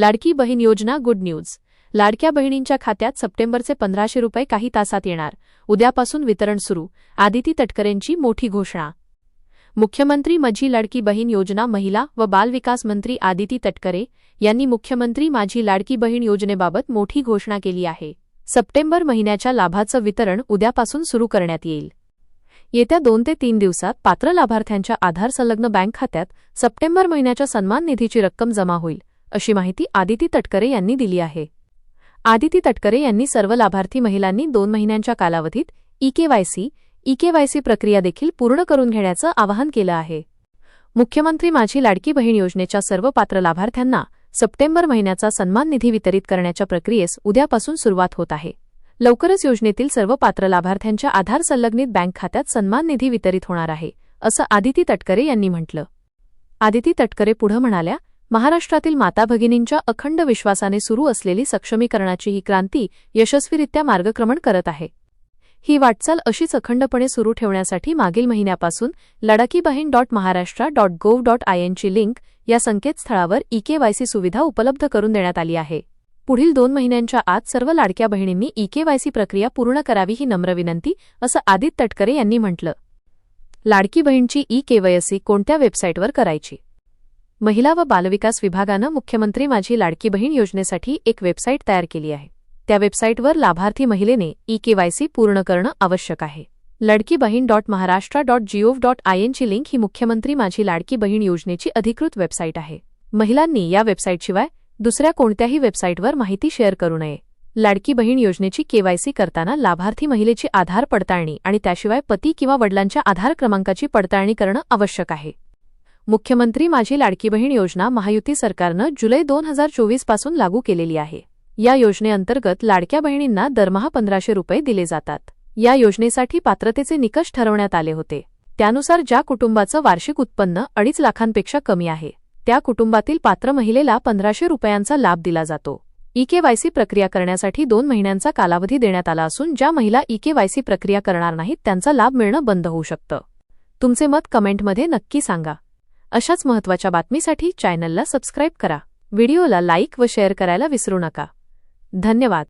लाडकी बहीण योजना good news. लाडक्या बहिणींच्या खात्यात सप्टेंबरचे पंधराशे रुपये काही तासात येणार. उद्यापासून वितरण सुरू. आदिती तटकरेंची मोठी घोषणा. मुख्यमंत्री माझी लाडकी बहीण योजना महिला व बालविकास मंत्री आदिती तटकरे यांनी मुख्यमंत्री माझी लाडकी बहीण योजनेबाबत मोठी घोषणा केली आहे. सप्टेंबर महिन्याच्या लाभाचं वितरण उद्यापासून सुरू करण्यात येईल. येत्या दोन ते तीन दिवसात पात्र लाभार्थ्यांच्या आधार संलग्न बँक खात्यात सप्टेंबर महिन्याच्या सन्मान निधीची रक्कम जमा होईल. अशी माहिती आदिती तटकरे यांनी दिली आहे. आदिती तटकरे यांनी सर्व लाभार्थी महिलांनी दोन महिन्यांच्या कालावधीत ईकेवायसी ईकेवायसी प्रक्रिया देखील पूर्ण करून घेण्याचं आवाहन केलं आहे. मुख्यमंत्री माझी लाडकी बहीण योजनेच्या सर्व पात्र लाभार्थ्यांना सप्टेंबर महिन्याचा सन्मान निधी वितरित करण्याच्या प्रक्रियेस उद्यापासून सुरुवात होत आहे. लवकरच योजनेतील सर्व पात्र लाभार्थ्यांच्या आधार संलग्नित बँक खात्यात सन्मान निधी वितरित होणार आहे असं आदिती तटकरे यांनी म्हटलं. आदिती तटकरे पुढं म्हणाल्या महाराष्ट्रातील माता भगिनींच्या अखंड विश्वासाने सुरू असलेली सक्षमीकरणाची ही क्रांती यशस्वीरित्या मार्गक्रमण करत आहे. ही वाटचाल अशीच अखंडपणे सुरू ठेवण्यासाठी मागील महिन्यापासून Ladki Bahin dot Maharashtra dot gov dot I एनची link या संकेतस्थळावर ईकेवायसी सुविधा उपलब्ध करून देण्यात आली आहे. पुढील दोन महिन्यांच्या आत सर्व लाडक्या बहिणींनी ईकेवायसी प्रक्रिया पूर्ण करावी ही नम्र विनंती असं आदित्य तटकरे यांनी म्हटलं. लाडकी बहीणची ई केवायसी कोणत्या वेबसाईटवर करायची? महिला व बालविकास विभागानं मुख्यमंत्री माझी लाडकी बहीण योजनेसाठी एक वेबसाईट तयार केली आहे. त्या वेबसाईटवर लाभार्थी महिलेने ई केवायसी पूर्ण करणं आवश्यक आहे. Ladki Bahin dot Maharashtra dot gov dot I एनची link ही मुख्यमंत्री माझी लाडकी बहीण योजनेची अधिकृत वेबसाईट आहे. महिलांनी या वेबसाईटशिवाय दुसऱ्या कोणत्याही वेबसाईटवर माहिती शेअर करू नये. लाडकी बहीण योजनेची केवायसी करताना लाभार्थी महिलेची आधार पडताळणी आणि त्याशिवाय पती किंवा वडिलांच्या आधार क्रमांकाची पडताळणी करणं आवश्यक आहे. मुख्यमंत्री माझी लाडकी बहीण योजना महायुती सरकारनं जुलै दोन हजार चोवीसपासून लागू केलेली आहे. या योजनेअंतर्गत लाडक्या बहिणींना दरमहा पंधराशे रुपये दिले जातात. या योजनेसाठी पात्रतेचे निकष ठरवण्यात आले होते. त्यानुसार ज्या कुटुंबाचं वार्षिक उत्पन्न अडीच लाखांपेक्षा कमी आहे त्या कुटुंबातील पात्र महिलेला पंधराशे रुपयांचा लाभ दिला जातो. ईकेवायसी प्रक्रिया करण्यासाठी दोन महिन्यांचा कालावधी देण्यात आला असून ज्या महिला ईकेवायसी प्रक्रिया करणार नाहीत त्यांचा लाभ मिळणं बंद होऊ शकतं. तुमचे मत कमेंटमध्ये नक्की सांगा. अशाच महत्त्वाच्या बातमीसाठी चॅनलला सबस्क्राईब करा. व्हिडिओला लाईक व शेअर करायला विसरू नका. धन्यवाद.